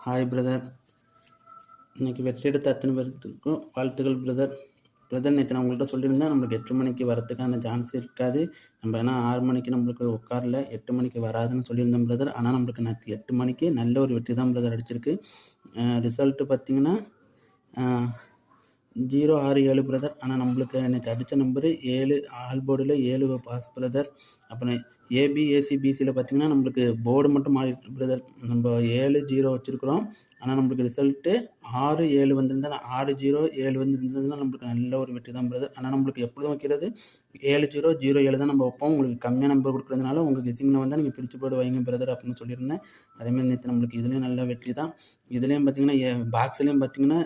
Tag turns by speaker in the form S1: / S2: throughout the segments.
S1: Hi brother இன்றைக்கி வெற்றி எடுத்த அத்தனை பேர்த்துக்கும் வாழ்த்துக்கள் பிரதர் பிரதர் நேற்று நான் உங்கள்கிட்ட சொல்லியிருந்தேன் நம்மளுக்கு எட்டு மணிக்கு வரத்துக்கான சான்ஸ் இருக்காது. நம்ம ஏன்னா ஆறு மணிக்கு நம்மளுக்கு உட்காரல எட்டு மணிக்கு வராதுன்னு சொல்லியிருந்தேன் பிரதர் ஆனால் நம்மளுக்கு நேற்று எட்டு மணிக்கு நல்ல ஒரு வெற்றி தான் பிரதர் அடிச்சிருக்கு ரிசல்ட்டு பார்த்தீங்கன்னா ஜீரோ ஆறு ஏழு பிரதர் ஆனால் நம்மளுக்கு நேற்று அடித்த நம்பரு ஏழு ஆல் போர்டில் ஏழு பாஸ் பிரதர் அப்புறம் ஏபிஏசி பிசியில் பார்த்தீங்கன்னா நம்மளுக்கு போர்டு மட்டும் மாறிட்டு பிரதர் நம்ம ஏழு ஜீரோ வச்சுருக்குறோம். ஆனால் நம்மளுக்கு ரிசல்ட்டு ஆறு ஏழு வந்திருந்தா ஆறு ஜீரோ ஏழு வந்துருந்ததுன்னா நம்மளுக்கு நல்ல ஒரு வெற்றி தான் பிரதர் ஆனால் நம்மளுக்கு எப்பொழுதும் வைக்கிறது? ஏழு ஜீரோ ஜீரோ ஏழு தான் நம்ம வைப்போம். உங்களுக்கு கம்மியாக நம்பர் கொடுக்குறதுனால உங்கள் கெஸிங்கில் வந்தால் நீங்கள் பிரித்து போட்டு வைங்க பிரதர் அப்படின்னு சொல்லியிருந்தேன். அதேமாதிரி நேற்று நம்மளுக்கு இதுலேயும் நல்ல வெற்றி தான். இதுலேயும் பார்த்தீங்கன்னா பாக்ஸ்லேயும் பார்த்தீங்கன்னா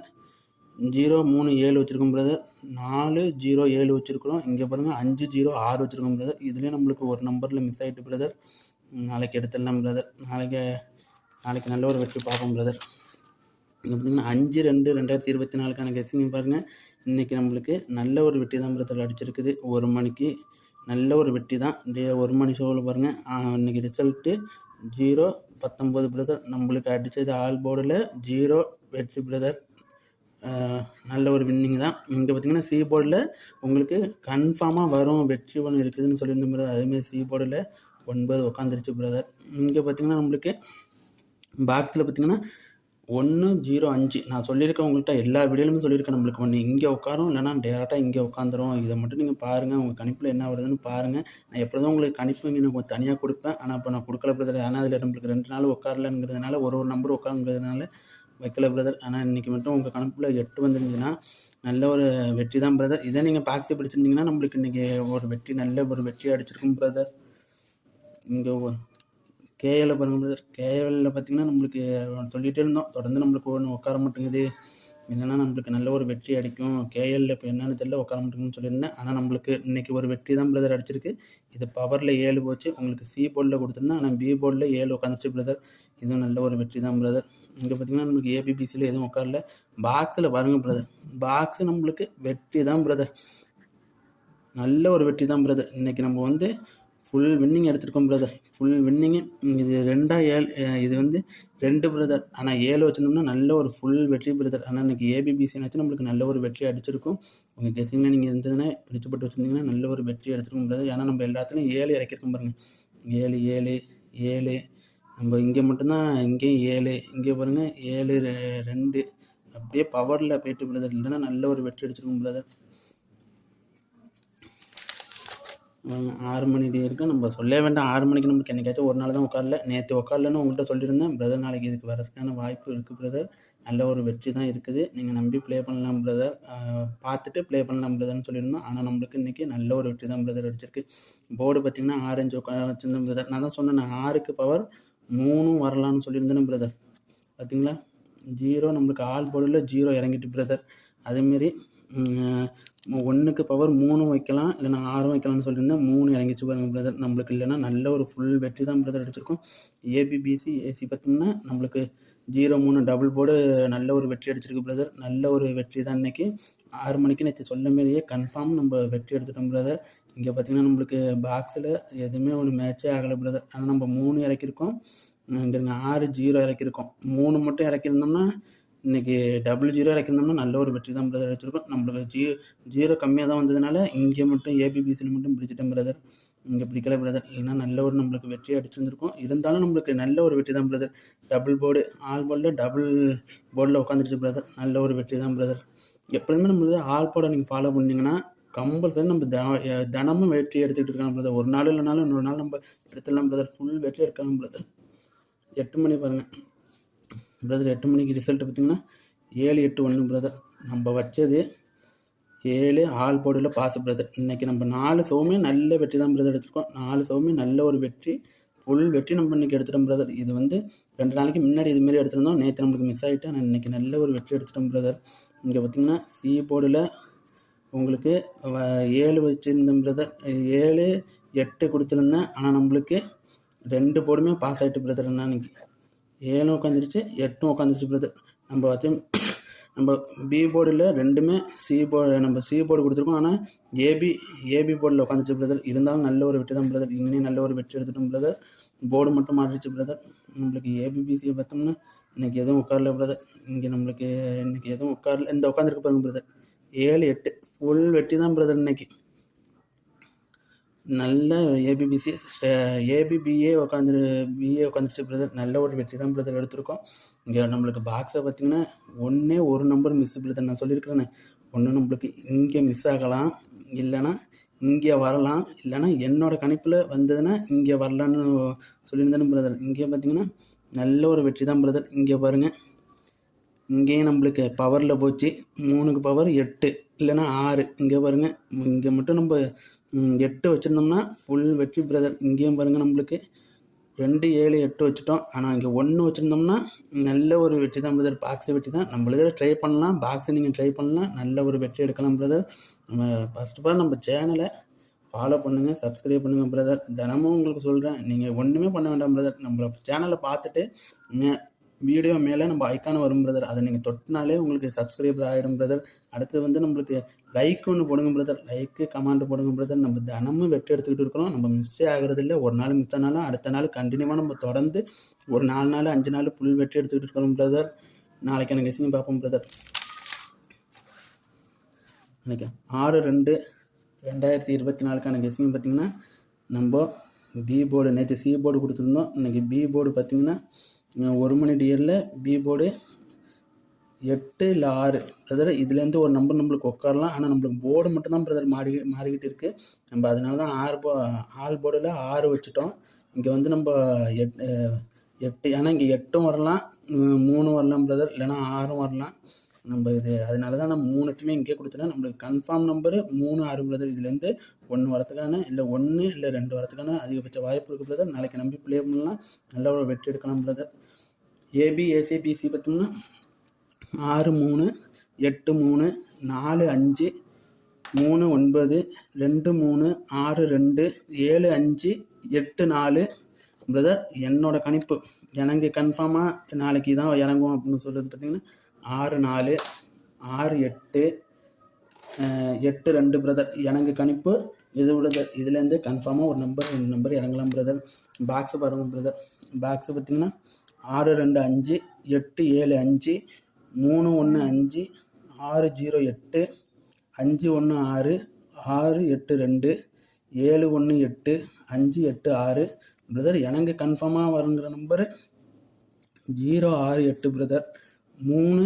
S1: ஜீரோ மூணு ஏழு வச்சுருக்கோம் பிரதர் நாலு ஜீரோ ஏழு வச்சுருக்குறோம். இங்கே பாருங்கள் அஞ்சு ஜீரோ ஆறு வச்சுருக்கோம் பிரதர் இதுலேயும் நம்மளுக்கு ஒரு நம்பரில் மிஸ் ஆகிட்டு பிரதர் நாளைக்கு எடுத்துடலாம் பிரதர் நாளைக்கு நாளைக்கு நல்ல ஒரு வெற்றி பார்ப்போம் பிரதர் இங்கே பார்த்தீங்கன்னா அஞ்சு ரெண்டு ரெண்டாயிரத்தி இருபத்தி நாலுக்கான கெஸ்டிங் பாருங்கள் இன்றைக்கி நம்மளுக்கு நல்ல ஒரு வெற்றி தான் பிரதர் அடிச்சிருக்குது. ஒரு மணிக்கு நல்ல ஒரு வெற்றி தான். டே ஒரு மணி ஷோவில் பாருங்கள் இன்றைக்கி ரிசல்ட்டு ஜீரோ பத்தொம்போது பிரதர் நம்மளுக்கு அடித்தது ஆல் போர்டில் ஜீரோ வெற்றி பிரதர் நல்ல ஒரு வின்னிங் தான். இங்கே பார்த்தீங்கன்னா சி போர்டில் உங்களுக்கு கன்ஃபார்மாக வரும். வெற்றி ஒன்று இருக்குதுன்னு சொல்லியிருந்த பிரதர் அதேமாதிரி சி போர்டில் ஒன்பது உட்காந்துருச்சு பிரதர் இங்கே பார்த்தீங்கன்னா நம்மளுக்கு பாக்ஸில் பார்த்தீங்கன்னா ஒன்று ஜீரோ அஞ்சு. நான் சொல்லியிருக்கேன் உங்கள்கிட்ட எல்லா வீடியோலுமே சொல்லியிருக்கேன் நம்மளுக்கு ஒன்று இங்கே உட்காரும் இல்லைனா டேரெக்டாக இங்கே உட்காந்துரும் இதை மட்டும் நீங்கள் பாருங்கள் உங்கள் கணிப்பில் என்ன வருதுன்னு பாருங்கள் நான் எப்பொழுதும் உங்களுக்கு கணிப்பு இங்கே நான் தனியாக கொடுப்பேன். ஆனால் இப்போ நான் கொடுக்கல பிரதர் ஆனால் அதில் நம்மளுக்கு ரெண்டு நாள் உட்காரலங்கிறதுனால ஒரு ஒரு நம்பர் உட்காருங்கிறதுனால வைக்கல பிரதர் ஆனால் இன்றைக்கி மட்டும் உங்கள் கணக்கில் எட்டு வந்துருந்துச்சுன்னா நல்ல ஒரு வெற்றி தான் பிரதர் இதை நீங்கள் பாக்ஸி பிடிச்சிருந்தீங்கன்னா நம்மளுக்கு இன்றைக்கி ஒரு வெற்றி நல்ல ஒரு வெற்றி அடிச்சிருக்கும் பிரதர் இங்கே கேஎல்ல பாருங்கள் பிரதர் கேஎல்ல பார்த்தீங்கன்னா நம்மளுக்கு சொல்லிகிட்டே இருந்தோம். தொடர்ந்து நம்மளுக்கு ஒன்று உட்கார மாட்டேங்குது. இல்லைன்னா நம்மளுக்கு நல்ல ஒரு வெற்றி அடிக்கும். கேஎல்ல இப்போ என்னென்னு தெரியல உட்கார முடியும்னு சொல்லியிருந்தேன். ஆனால் நம்மளுக்கு இன்றைக்கி ஒரு வெற்றி தான் பிரதர் அடிச்சிருக்கு. இது பவரில் ஏழு போச்சு. உங்களுக்கு சி போர்டில் கொடுத்துருந்தேன். ஆனால் பி போர்டில் ஏழு உட்காந்துச்சு பிரதர் இதுவும் நல்ல ஒரு வெற்றி தான் பிரதர் இங்கே பார்த்தீங்கன்னா நம்மளுக்கு ஏபிபிசியில் எதுவும் உட்காரல. பாக்ஸில் பாருங்கள் பிரதர் பாக்ஸு நம்மளுக்கு வெற்றி தான் பிரதர் நல்ல ஒரு வெற்றி தான் பிரதர் இன்றைக்கி நம்ம வந்து ஃபுல் வின்னிங் எடுத்திருக்கோம் பிரதர் ஃபுல் வின்னிங்கு இது ரெண்டாக ஏழு இது வந்து ரெண்டு பிரதர் ஆனால் ஏழு வச்சுருந்தோம்னா நல்ல ஒரு ஃபுல் வெற்றி பிரதர் ஆனால் இன்றைக்கி ஏபிபிசின்னு வச்சு நம்மளுக்கு நல்ல ஒரு வெற்றி அடிச்சிருக்கும். உங்கள் கெஸிங்கில் நீங்கள் இருந்ததுன்னா பிடிச்சப்பட்டு வச்சுருந்தீங்கன்னா நல்ல ஒரு வெற்றி எடுத்துருக்கும் பிரதர் ஏன்னா நம்ம எல்லாத்துலேயும் ஏழு இறக்கிருக்கோம் பாருங்கள் ஏழு ஏழு ஏழு. நம்ம இங்கே மட்டும்தான் இங்கேயும் ஏழு. இங்கே பாருங்கள் ஏழு ரெண்டு. அப்படியே பவரில் போயிட்டு பிரதர் இல்லைன்னா நல்ல ஒரு வெற்றி அடிச்சிருக்கும் பிரதர் ஆறு மணி டே இருக்குது நம்ம சொல்ல வேண்டாம். ஆறு மணிக்கு நம்மளுக்கு என்னைக்காச்சும் ஒரு நாள் தான் உட்காரல. நேற்று உட்காரலன்னு உங்கள்கிட்ட சொல்லியிருந்தேன். பிரதர் நாளைக்கு இதுக்கு வரதுக்கான வாய்ப்பு இருக்குது பிரதர் நல்ல ஒரு வெற்றி தான் இருக்குது. நீங்கள் நம்பி ப்ளே பண்ணலாம் பிரதர் பார்த்துட்டு ப்ளே பண்ணலாம் பிரதர்னு சொல்லியிருந்தோம். ஆனால் நம்மளுக்கு இன்றைக்கி நல்ல ஒரு வெற்றி தான் பிரதர் அடிச்சிருக்கு. போர்டு பார்த்திங்கன்னா ஆரஞ்சு உட்கார வச்சுருந்தேன் பிரதர் நான் தான் சொன்னேன் ஆறுக்கு பவர் மூணும் வரலான்னு சொல்லியிருந்தேன் பிரதர் பார்த்தீங்களா ஜீரோ நம்மளுக்கு ஆல் போர்டில் ஜீரோ இறங்கிட்டு பிரதர் அதேமாரி ஒன்றுக்கு பவர் மூணும் வைக்கலாம் இல்லைனா ஆறும் வைக்கலாம்னு சொல்லியிருந்தேன். மூணு இறங்கிச்சு பாருங்க பிரதர் நம்மளுக்கு இல்லைன்னா நல்ல ஒரு ஃபுல் வெற்றி தான் பிரதர் அடிச்சிருக்கோம். ஏபிபிசி ஏசி பார்த்தோம்னா நம்மளுக்கு ஜீரோ மூணு டபுள் போர்டு நல்ல ஒரு வெற்றி அடிச்சிருக்கு பிரதர் நல்ல ஒரு வெற்றி தான் இன்றைக்கி ஆறு மணிக்கு நேற்று சொல்ல மாரியே கன்ஃபார்ம் நம்ம வெற்றி எடுத்துட்டோம் பிரதர் இங்கே பார்த்திங்கன்னா நம்மளுக்கு பாக்ஸில் எதுவுமே ஒன்று மேட்சே ஆகலை பிரதர் ஆனால் நம்ம மூணு இறக்கியிருக்கோம். இங்கே ஆறு ஜீரோ இறக்கியிருக்கோம். மூணு மட்டும் இறக்கியிருந்தோம்னா இன்றைக்கி டபுள் ஜீரோ இறக்கிருந்தோம்னா நல்ல ஒரு வெற்றி தான் பிரதர் அடிச்சிருக்கோம். நம்மளுக்கு ஜீ ஜீரோ கம்மியாக தான் வந்ததுனால இங்கே மட்டும் ஏபிபிசியில் மட்டும் பிடிச்சிட்டேன் பிரதர் இங்கே பிடிக்கல பிரதர் ஏன்னா நல்ல ஒரு நம்மளுக்கு வெற்றி அடிச்சிருந்துருக்கோம் இருந்தாலும் நம்மளுக்கு நல்ல ஒரு வெற்றி தான் பிரதர் டபுள் போர்டு ஆல் போர்டில் டபுள் போர்டில் உட்காந்துருச்சு பிரதர் நல்ல ஒரு வெற்றி தான் பிரதர் எப்பொழுதுமே நம்மளுக்கு ஆல் போர்டை நீங்கள் ஃபாலோ பண்ணிங்கன்னா கம்பல்சரி நம்ம த தினமும் வெற்றி எடுத்துக்கிட்டு இருக்கலாம் பிரதர் ஒரு நாள் இல்லைனாலும் இன்னொரு நாள் நம்ம எடுத்துடலாம் பிரதர் ஃபுல் வெற்றி எடுக்கலாம் பிரதர் எட்டு மணி பாருங்கள் பிரதர் எட்டு மணிக்கு ரிசல்ட் பார்த்திங்கன்னா ஏழு எட்டு ஒன்று பிரதர் நம்ம வச்சது ஏழு ஆள் போர்டில் பாஸ் பிரதர் இன்றைக்கி நம்ம நாலு சவுமே நல்ல வெற்றி தான் பிரதர் எடுத்திருக்கோம். நாலு சவுமே நல்ல ஒரு வெற்றி ஃபுல் வெற்றி நம்ம இன்றைக்கி எடுத்துட்டோம் பிரதர் இது வந்து ரெண்டு நாளைக்கு முன்னாடி இதுமாரி எடுத்துருந்தோம். நேற்று நம்மளுக்கு மிஸ் ஆகிட்டு ஆனால் இன்றைக்கி நல்ல ஒரு வெற்றி எடுத்துட்டோம் பிரதர் இங்கே பார்த்திங்கன்னா சி போர்டில் உங்களுக்கு ஏழு வச்சுருந்தேன் பிரதர் ஏழு எட்டு கொடுத்துருந்தேன். ஆனால் நம்மளுக்கு ரெண்டு போர்டுமே பாஸ் ஆகிட்டு பிரதர் என்ன இன்றைக்கி ஏழும் உட்காந்துருச்சு எட்டும் உட்காந்துருச்சு பிரதர் நம்ம வச்சு நம்ம பி போர்டில் ரெண்டுமே சி போர்டு நம்ம சி போர்டு கொடுத்துருக்கோம் ஆனால் ஏபி ஏபி போர்டில் உட்காந்துச்சு பிரதர் இருந்தாலும் நல்ல ஒரு வெற்றி தான் பிரதர் இங்கேயும் நல்ல ஒரு வெற்றி எடுத்துட்டோம் பிரதர் போர்டு மட்டும் மாறிடுச்சு பிரதர் நம்மளுக்கு ஏபிபிசியை பார்த்தோம்னா இன்றைக்கி எதுவும் உட்காரல பிரதர் இங்கே நம்மளுக்கு இன்றைக்கி எதுவும் உட்காரல இந்த உட்காந்துருக்கு பாருங்க பிரதர் ஏழு எட்டு ஃபுல் வெட்டி தான் பிரதர் இன்னைக்கு. நல்ல ஏபிபிசி ஏபிபிஏ உட்காந்துரு பிஏ உட்காந்துருச்சு பிரதர் நல்ல ஒரு வெற்றி தான் பிரதர் எடுத்திருக்கோம். இங்கே நம்மளுக்கு பாக்ஸை பார்த்தீங்கன்னா ஒன்றே ஒரு நம்பர் மிஸ் பிரதர் நான் சொல்லியிருக்கிறேனே ஒன்று நம்மளுக்கு இங்கே மிஸ் ஆகலாம். இல்லைன்னா இங்கே வரலாம். இல்லைன்னா என்னோட கணிப்பில் வந்ததுன்னா இங்கே வரலான்னு சொல்லியிருந்தானே பிரதர் இங்கே பார்த்தீங்கன்னா நல்ல ஒரு வெற்றி தான் பிரதர் இங்கே பாருங்கள் இங்கேயும் நம்மளுக்கு பவரில் போச்சு. மூணுக்கு பவர் எட்டு இல்லைன்னா ஆறு. இங்கே பாருங்கள் இங்கே மட்டும் நம்ம எட்டு வச்சுருந்தோம்னா ஃபுல் வெற்றி பிரதர் இங்கேயும் பாருங்கள் நம்மளுக்கு. ரெண்டு ஏழு எட்டு வச்சுட்டோம். ஆனால் இங்கே ஒன்று வச்சுருந்தோம்னா நல்ல ஒரு வெற்றி தான் பிரதர் பாக்ஸ் வெற்றி தான். நம்மளுக்கு ட்ரை பண்ணலாம். பாக்ஸை நீங்கள் ட்ரை பண்ணலாம். நல்ல ஒரு வெற்றி எடுக்கலாம் பிரதர் நம்ம ஃபஸ்ட் ஆஃப் ஆல் நம்ம சேனலை ஃபாலோ பண்ணுங்கள் சப்ஸ்கிரைப் பண்ணுங்கள் பிரதர் தினமும் உங்களுக்கு சொல்கிறேன் நீங்கள் ஒன்றுமே பண்ண வேண்டாம் பிரதர் நம்மளை சேனலை பார்த்துட்டு வீடியோ மேலே நம்ம ஐக்கான் வரும் பிரதர் அதை நீங்கள் தொட்டினாலே உங்களுக்கு சப்ஸ்கிரைபர் ஆகிடும் பிரதர் அடுத்து வந்து நம்மளுக்கு லைக் ஒன்று போடுங்க பிரதர் லைக்கு கமெண்ட் போடுங்க பிரதர் நம்ம தினமும் வெற்றி எடுத்துக்கிட்டு இருக்கிறோம். நம்ம மிஸ்ஸே ஆகிறது இல்லை. ஒரு நாள் மிஸ் ஆனாலும் அடுத்த நாள் கண்டினியூவாக நம்ம தொடர்ந்து ஒரு நாலு நாள் அஞ்சு நாள் ஃபுல் வெற்றி எடுத்துக்கிட்டு இருக்கிறோம் பிரதர் நாளைக்கு எனக்கு கெஸிங் பார்ப்போம் பிரதர் இன்னைக்கு ஆறு ரெண்டு ரெண்டாயிரத்தி இருபத்தி நாலுக்கான கெஸிங் பார்த்தீங்கன்னா நம்ம பி போர்டு நேற்று சி போர்டு கொடுத்துருந்தோம். இன்றைக்கி பி போர்டு பார்த்தீங்கன்னா ஒரு மணி இயரில் பி போர்டு எட்டு இல்லை ஆறு. பிரதர் இதுலேருந்து ஒரு நம்பர் நம்மளுக்கு உட்காரலாம். ஆனால் நம்மளுக்கு போர்டு மட்டும்தான் பிரதர் மாறி மாறிக்கிட்டு இருக்குது நம்ம அதனால தான் ஆறு போ ஆள் போர்டில் ஆறு வச்சுட்டோம். இங்கே வந்து நம்ம எட் எட்டு ஏன்னா இங்கே எட்டும் வரலாம். மூணும் வரலாம் பிரதர் இல்லைனா ஆறும் வரலாம். நம்ம இது அதனால தான் நம்ம மூணுத்தையுமே இங்கே கொடுத்துட்டோம் நம்மளுக்கு கன்ஃபார்ம் நம்பரு மூணு ஆறு இதுலேருந்து ஒன்று வரத்துக்கான இல்லை ஒன்று இல்லை ரெண்டு வரத்துக்கான அதிகபட்ச வாய்ப்பு இருக்குது பிரதர் நாளைக்கு நம்பி ப்ளே பண்ணலாம் நல்ல ஒரு வெற்றி எடுக்கலாம் பிரதர் ஏபி ஏசி பிசி பார்த்தோம்னா ஆறு மூணு எட்டு மூணு நாலு அஞ்சு மூணு ஒன்பது ரெண்டு மூணு ஆறு ரெண்டு ஏழு அஞ்சு எட்டு நாலு. பிரதர் என்னோட கணிப்பு. எனக்கு கன்ஃபார்மாக நாளைக்கு தான் இறங்கும் அப்படின்னு சொல்கிறது பார்த்தீங்கன்னா ஆறு நாலு ஆறு எட்டு எட்டு ரெண்டு பிரதர் எனக்கு கணிப்பு. இது பிரதர் இதுலேருந்து கன்ஃபார்மாக ஒரு நம்பர் ரெண்டு நம்பர் இறங்கலாம் பிரதர் பாக்ஸை பாருங்கள் பிரதர் பாக்ஸை பார்த்தீங்கன்னா ஆறு ரெண்டு அஞ்சு எட்டு ஏழு அஞ்சு மூணு ஒன்று அஞ்சு ஆறு ஜீரோ எட்டு அஞ்சு ஒன்று ஆறு ஆறு எட்டு ரெண்டு ஏழு ஒன்று எட்டு அஞ்சு எட்டு ஆறு. பிரதர் எனக்கு கன்ஃபார்மாக வருங்கிற நம்பரு ஜீரோ ஆறு எட்டு பிரதர் மூணு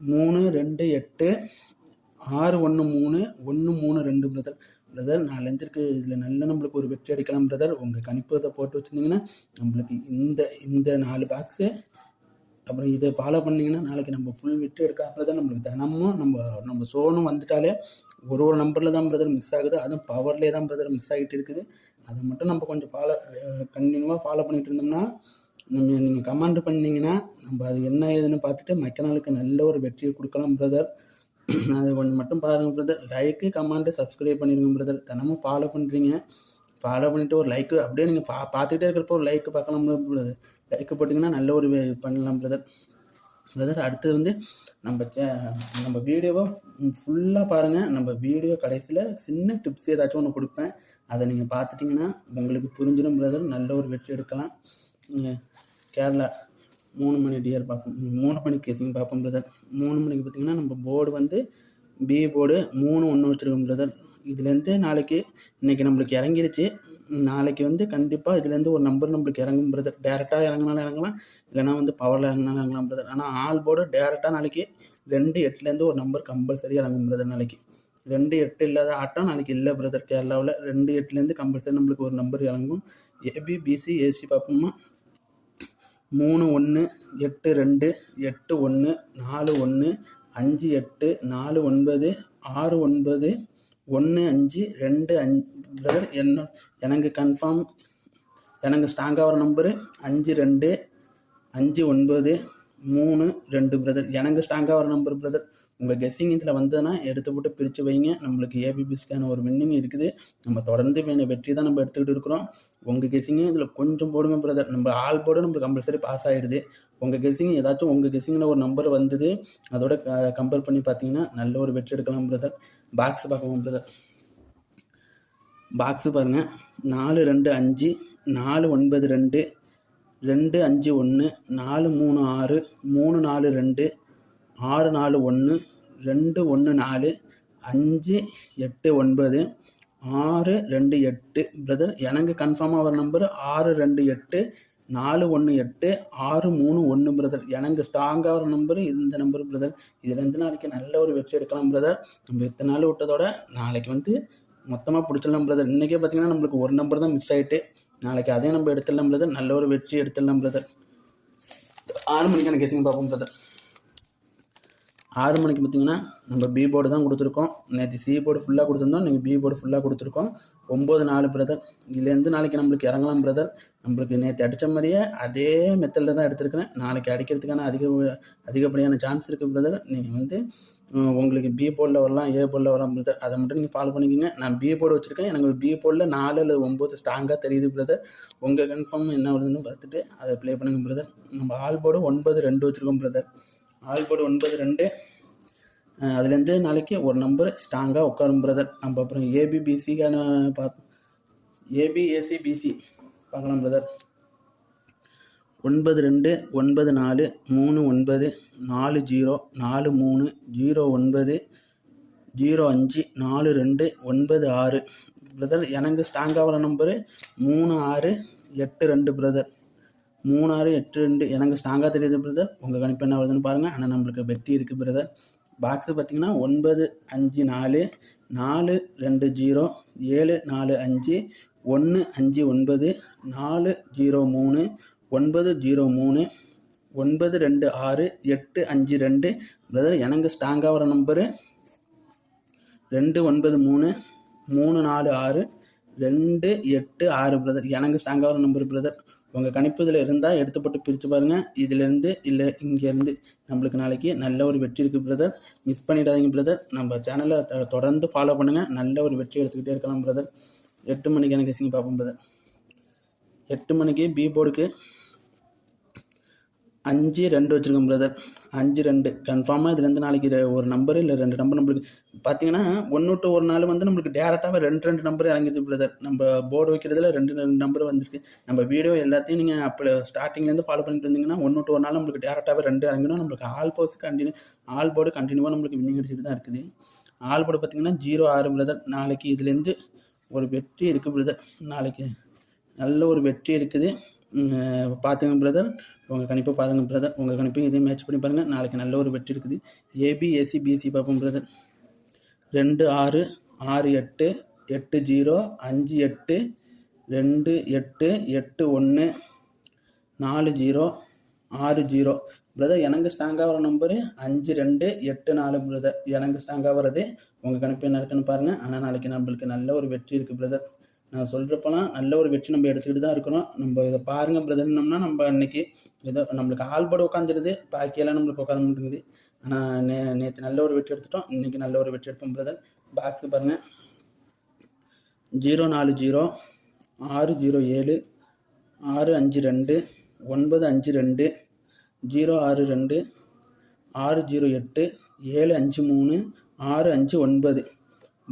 S1: மூணு ரெண்டு எட்டு ஆறு ஒன்று மூணு ஒன்று மூணு ரெண்டு பிரதர் பிரதர் நான் இருக்கு இதில் நல்ல நம்மளுக்கு ஒரு வெற்றி அடிக்கலாம் பிரதர் உங்கள் கணிப்பத்தை போட்டு வச்சுருந்தீங்கன்னா நம்மளுக்கு இந்த இந்த நாலு பாக்ஸு அப்புறம் இதை ஃபாலோ பண்ணிங்கன்னா நாளைக்கு நம்ம ஃபுல் வெற்றி எடுக்காமல் தான் நம்மளுக்கு தினமும் நம்ம நம்ம சோனும் வந்துட்டாலே ஒரு ஒரு நம்பரில் தான் பிரதர் மிஸ் ஆகுது. அதுவும் பவர்லேயே தான் பிரதர் மிஸ் ஆகிட்டு இருக்குது. அதை மட்டும் நம்ம கொஞ்சம் ஃபாலோ கண்டினியூவாக ஃபாலோ பண்ணிகிட்டு இருந்தோம்னா நம்ம நீங்கள் கமாண்ட் பண்ணிங்கன்னா நம்ம அது என்ன ஏதுன்னு பார்த்துட்டு மற்ற நாளுக்கு நல்ல ஒரு வெற்றியை கொடுக்கலாம் பிரதர் அது கொஞ்சம் மட்டும் பாருங்கள் பிரதர் லைக்கு கமாண்டு சப்ஸ்கிரைப் பண்ணிடுங்க பிரதர் தினமும் ஃபாலோ பண்ணுறீங்க ஃபாலோ பண்ணிவிட்டு ஒரு லைக்கு அப்படியே நீங்கள் பா பார்த்துக்கிட்டே இருக்கிறப்போ ஒரு லைக்கு பார்க்கலாம் பிரதர் லைக்கு போட்டிங்கன்னா நல்ல ஒரு வே- பண்ணலாம் பிரதர் பிரதர் அடுத்தது வந்து நம்ம சே நம்ம வீடியோவை ஃபுல்லாக பாருங்கள் நம்ம வீடியோ கடைசியில் சின்ன டிப்ஸ் ஏதாச்சும் ஒன்று கொடுப்பேன். அதை நீங்கள் பார்த்துட்டிங்கன்னா உங்களுக்கு புரிஞ்சிடும் பிரதர் நல்ல ஒரு வெற்றி எடுக்கலாம். கேரளா. மூணு மணி டியர் பார்ப்போம். மூணு மணிக்கு கேசிங் பார்ப்போம் பிரதர் மூணு மணிக்கு பார்த்தீங்கன்னா நம்ம போர்டு வந்து பி போர்டு மூணு ஒன்று வச்சுருக்கோம் பிரதர் இதுலேருந்து நாளைக்கு இன்றைக்கி நம்மளுக்கு இறங்கிருச்சு. நாளைக்கு வந்து கண்டிப்பாக இதுலேருந்து ஒரு நம்பர் நம்மளுக்கு இறங்கும் பிரதர் டேரெக்டாக இறங்கினாலும் இறங்கலாம் இல்லைனா வந்து பவரில் இறங்கினாலும் இறங்கலாம் பிரதர் ஆனால் ஆல் போர்டு டேரெக்டாக நாளைக்கு ரெண்டு எட்டுலேருந்து ஒரு நம்பர் கம்பல்சரி இறங்கும் பிரதர் நாளைக்கு. ரெண்டு எட்டு இல்லாத ஆட்டம் நாளைக்கு இல்லை பிரதர் கேரளாவில். ரெண்டு எட்டுலேருந்து கம்பல்சரி நம்மளுக்கு ஒரு நம்பர் இறங்கும். ஏபி பிசி ஏசி பார்ப்போமா மூணு ஒன்று எட்டு ரெண்டு எட்டு ஒன்று நாலு ஒன்று அஞ்சு எட்டு நாலு ஒன்பது ஆறு ஒன்பது ஒன்று அஞ்சு ரெண்டு அஞ்சு பிரதர் என்ன எனக்கு கன்ஃபார்ம் எனக்கு ஸ்ட்ராங்காக வர நம்பரு அஞ்சு ரெண்டு அஞ்சு ஒன்பது மூணு ரெண்டு பிரதர் எனக்கு ஸ்ட்ராங்காக வர நம்பர் பிரதர் உங்கள் கெஸ்ஸிங் இதில் வந்ததுன்னா எடுத்து போட்டு பிரித்து வைங்க. நம்மளுக்கு ஏபிபிஸ்க்கான ஒரு வின்னிங் இருக்குது. நம்ம தொடர்ந்து வே- வெற்றி தான் நம்ம எடுத்துக்கிட்டு இருக்கிறோம். உங்கள் கெஸ்ஸிங்கும் இதில் கொஞ்சம் போடுங்க பிரதர் நம்ம ஆல் போர்டு நம்மளுக்கு கம்பல்சரி பாஸ் ஆகிடுது உங்கள் கெஸ்ஸிங் ஏதாச்சும் உங்கள் கெஸ்ஸிங்கில் ஒரு நம்பர் வந்தது அதோட கம்பேர் பண்ணி பார்த்தீங்கன்னா நல்ல ஒரு வெற்றி எடுக்கலாம் பிரதர் பாக்ஸ் பார்க்கவும் பிரதர் பாக்ஸு பாருங்கள் நாலு ரெண்டு அஞ்சு நாலு ஒன்பது ரெண்டு ரெண்டு அஞ்சு ஒன்று நாலு மூணு ஆறு மூணு நாலு ரெண்டு ஆறு நாலு ஒன்று ரெண்டு ஒன்று நாலு அஞ்சு எட்டு ஒன்பது ஆறு ரெண்டு எட்டு. பிரதர் எனக்கு கன்ஃபார்மாக வர நம்பர் ஆறு ரெண்டு எட்டு நாலு ஒன்று எட்டு ஆறு மூணு ஒன்று பிரதர் எனக்கு ஸ்ட்ராங்காக வர நம்பர் இந்த நம்பர் பிரதர் இதில் இருந்து நாளைக்கு நல்ல ஒரு வெற்றி எடுக்கலாம் பிரதர் நம்ம இத்தனை நாள் விட்டதோட நாளைக்கு வந்து மொத்தமாக பிடிச்சிடலாம் பிரதர் இன்றைக்கே பார்த்தீங்கன்னா நம்மளுக்கு ஒரு நம்பர் தான் மிஸ் ஆகிட்டு நாளைக்கு அதே நம்ம எடுத்துடலாம் பிரதர் நல்ல ஒரு வெற்றி எடுத்துடலாம் பிரதர் ஆறு மணிக்கு எனக்கு கேசிங்க பார்ப்போம் பிரதர் ஆறு மணிக்கு பார்த்தீங்கன்னா நம்ம பி போர்டு தான் கொடுத்துருக்கோம். நேற்று சி போர்டு ஃபுல்லாக கொடுத்துருந்தோம். நீங்கள் பி போர்டு ஃபுல்லாக கொடுத்துருக்கோம். ஒம்பது நாலு பிரதர் இதுலேருந்து நாளைக்கு நம்மளுக்கு இறங்கலாம் பிரதர் நம்மளுக்கு நேற்று அடித்த மாதிரியே அதே மெத்தடில் தான் எடுத்திருக்கிறேன். நாளைக்கு அடிக்கிறதுக்கான அதிக அதிகப்படியான சான்ஸ் இருக்குது பிரதர் நீங்கள் வந்து உங்களுக்கு பி போர்டில் வரலாம் ஏ போர்டில் வரலாம் பிரதர் அதை மட்டும் நீங்கள் ஃபாலோ பண்ணிக்கோங்க. நான் பி போர்டு வச்சுருக்கேன். எனக்கு பி போர்டில் நாலு அல்லது ஒம்பது ஸ்ட்ராங்காக தெரியுது பிரதர் உங்கள் கன்ஃபார்ம் என்ன வருதுன்னு பார்த்துட்டு அதை ப்ளே பண்ணுங்கள் பிரதர் நம்ம ஆல் போர்டு ஒன்பது ரெண்டு வச்சுருக்கோம் பிரதர் ஆல் போர்டு ஒன்பது ரெண்டு. அதுலேருந்து நாளைக்கு ஒரு நம்பர் ஸ்ட்ராங்காக உட்காரும் பிரதர் நம்ம அப்புறம் ஏபிபிசிக்கான பார்த்து ஏபிஎஸ்சிபிசி பார்க்கலாம் பிரதர் ஒன்பது ரெண்டு ஒன்பது நாலு மூணு ஒன்பது நாலு ஜீரோ நாலு மூணு ஜீரோ ஒன்பது ஜீரோ அஞ்சு நாலு ரெண்டு ஒன்பது ஆறு. பிரதர் எனக்கு ஸ்ட்ராங்காக வர நம்பரு மூணு ஆறு எட்டு ரெண்டு பிரதர் மூணு ஆறு எட்டு ரெண்டு எனக்கு ஸ்ட்ராங்காக தெரியுது பிரதர் உங்கள் கணிப்பு என்ன வருதுன்னு பாருங்கள் ஆனால் நம்மளுக்கு வெற்றி இருக்குது பிரதர் பாக்ஸு பார்த்தீங்கன்னா ஒன்பது அஞ்சு நாலு நாலு ரெண்டு ஜீரோ ஏழு நாலு அஞ்சு ஒன்று அஞ்சு ஒன்பது நாலு ஜீரோ மூணு ஒன்பது ஜீரோ மூணு ஒன்பது ரெண்டு ஆறு எட்டு அஞ்சு ரெண்டு. பிரதர் எனக்கு ஸ்ட்ராங்காக வர நம்பரு ரெண்டு ஒன்பது மூணு மூணு நாலு ஆறு ரெண்டு எட்டு ஆறு பிரதர் எனக்கு ஸ்ட்ராங்காக வர நம்பர் பிரதர் உங்கள் கணிப்பு இதில் இருந்தால் எடுத்துப்பட்டு பிரித்து பாருங்கள் இதிலேருந்து இல்லை இங்கேருந்து. நம்மளுக்கு நாளைக்கு நல்ல ஒரு வெற்றி இருக்குது பிரதர் மிஸ் பண்ணிடாதீங்க பிரதர் நம்ம சேனலை தொடர்ந்து ஃபாலோ பண்ணுங்கள் நல்ல ஒரு வெற்றி எடுத்துக்கிட்டே இருக்கலாம் பிரதர் எட்டு மணிக்கு எனக்கு கசிங்க பார்ப்போம் பிரதர் எட்டு மணிக்கு பி போர்டுக்கு அஞ்சு ரெண்டு வச்சுருக்கோம் பிரதர் அஞ்சு ரெண்டு. கன்ஃபார்மாக இதுலேருந்து நாளைக்கு ரெ- ஒரு நம்பர் இல்லை ரெண்டு நம்பர் நம்மளுக்கு. பார்த்தீங்கன்னா ஒன்று டு ஒரு நாள் வந்து நம்மளுக்கு டேரெக்டாகவே ரெண்டு ரெண்டு நம்பர் இறங்கிது பிரதர் நம்ம போர்டு வைக்கிறதுல ரெண்டு ரெண்டு நம்பர் வந்திருக்கு. நம்ம வீடியோ எல்லாத்தையும் நீங்கள் அப்போ ஸ்டார்டிங்லேருந்து ஃபாலோ பண்ணிட்டு இருந்தீங்கன்னா ஒன்று டு ஒரு நாள் நம்மளுக்கு டேரெக்டாகவே ரெண்டு இறங்கணும் நம்மளுக்கு all boards continue all board கண்டினியூவாக நம்மளுக்கு வின்னிங் அடிச்சுட்டு தான் இருக்குது. ஆல் போர்டு பார்த்தீங்கன்னா ஜீரோ ஆறு பிரதர் நாளைக்கு இதுலேருந்து ஒரு வெற்றி இருக்குது பிரதர் நாளைக்கு நல்ல ஒரு வெற்றி இருக்குது. பார்த்துங்க பிரதர் உங்கள் கணிப்பை பாருங்கள் பிரதர் உங்கள் கணிப்பையும் இதையும் மேட்ச் பண்ணி பாருங்கள் நாளைக்கு நல்ல ஒரு வெற்றி இருக்குது. ஏபிஎஸ்சி பிசி பார்ப்போம் பிரதர் ரெண்டு ஆறு ஆறு எட்டு எட்டு ஜீரோ அஞ்சு எட்டு ரெண்டு எட்டு எட்டு ஒன்று நாலு ஜீரோ ஆறு ஜீரோ. பிரதர் எனக்கு ஸ்ட்ராங்காக வர நம்பரு அஞ்சு ரெண்டு எட்டு நாலு பிரதர் எனக்கு ஸ்ட்ராங்காக வர்றது உங்கள் கணிப்பு என்ன இருக்குன்னு பாருங்கள் ஆனால் நாளைக்கு நம்மளுக்கு நல்ல ஒரு வெற்றி இருக்குது பிரதர் நான் சொல்கிறப்பெல்லாம் நல்ல ஒரு வெற்றி நம்ம எடுத்துக்கிட்டு தான் இருக்கணும். நம்ம இதை பாருங்கள் பிரதர்னோம்னா நம்ம இன்னைக்கு ஏதோ நம்மளுக்கு ஆள்பட உட்காந்துருது பாக்கியெல்லாம் நம்மளுக்கு உட்கார மாட்டேங்குது. ஆனால் நே நேற்று நல்ல ஒரு வெற்றி எடுத்துட்டோம். இன்றைக்கி நல்ல ஒரு வெற்றி எடுப்போம் பிரதர் பாக்ஸ் பாருங்கள் ஜீரோ நாலு ஜீரோ ஆறு ஜீரோ ஏழு ஆறு அஞ்சு ரெண்டு ஒன்பது அஞ்சு ரெண்டு ஜீரோ ஆறு ரெண்டு ஆறு ஜீரோ எட்டு ஏழு அஞ்சு மூணு ஆறு அஞ்சு ஒன்பது.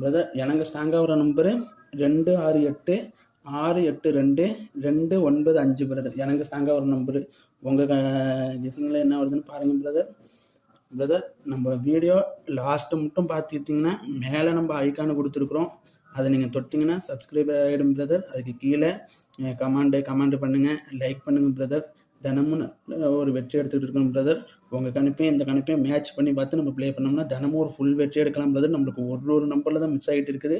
S1: பிரதர் எனக்கு ஸ்ட்ராங்காக வர நம்பரு ரெண்டு ஆறு எட்டு ஆறு எட்டு ரெண்டு ரெண்டு ஒன்பது அஞ்சு பிரதர் எனக்கு தாங்க ஒரு நம்பரு உங்கள் கெஸிங்கில் என்ன வருதுன்னு பாருங்கள் பிரதர் பிரதர் நம்ம வீடியோ லாஸ்ட்டு மட்டும் பார்த்துக்கிட்டிங்கன்னா மேலே நம்ம ஐக்கானு கொடுத்துருக்குறோம். அதை நீங்கள் தொட்டிங்கன்னா சப்ஸ்கிரைப் ஆகிடும் பிரதர் அதுக்கு கீழே கமாண்டு கமெண்ட் பண்ணுங்கள் லைக் பண்ணுங்கள் பிரதர் தினமும் ஒரு வெற்றி எடுத்துகிட்டு இருக்கணும் பிரதர் உங்கள் கணிப்பையும் இந்த கணிப்பையும் மேட்ச் பண்ணி பார்த்து நம்ம ப்ளே பண்ணோம்னா தினமும் ஒரு ஃபுல் வெற்றி எடுக்கலாம் பிரதர் நம்மளுக்கு ஒரு ஒரு நம்பரில் தான் மிஸ் ஆகிட்டு இருக்குது.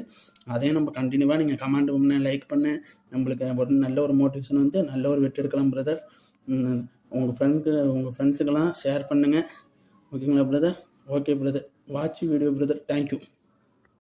S1: அதையும் நம்ம கண்டினியூவாக நீங்கள் கமெண்ட் பண்ண லைக் பண்ண. நம்மளுக்கு ஒரு நல்ல ஒரு மோட்டிவேஷன் வந்து நல்ல ஒரு வெற்றி எடுக்கலாம் பிரதர் உங்கள் ஃப்ரெண்ட்க்கு உங்கள் ஃப்ரெண்ட்ஸுக்கெல்லாம் ஷேர் பண்ணுங்கள் ஓகேங்களா brother okay brother watch video brother thank you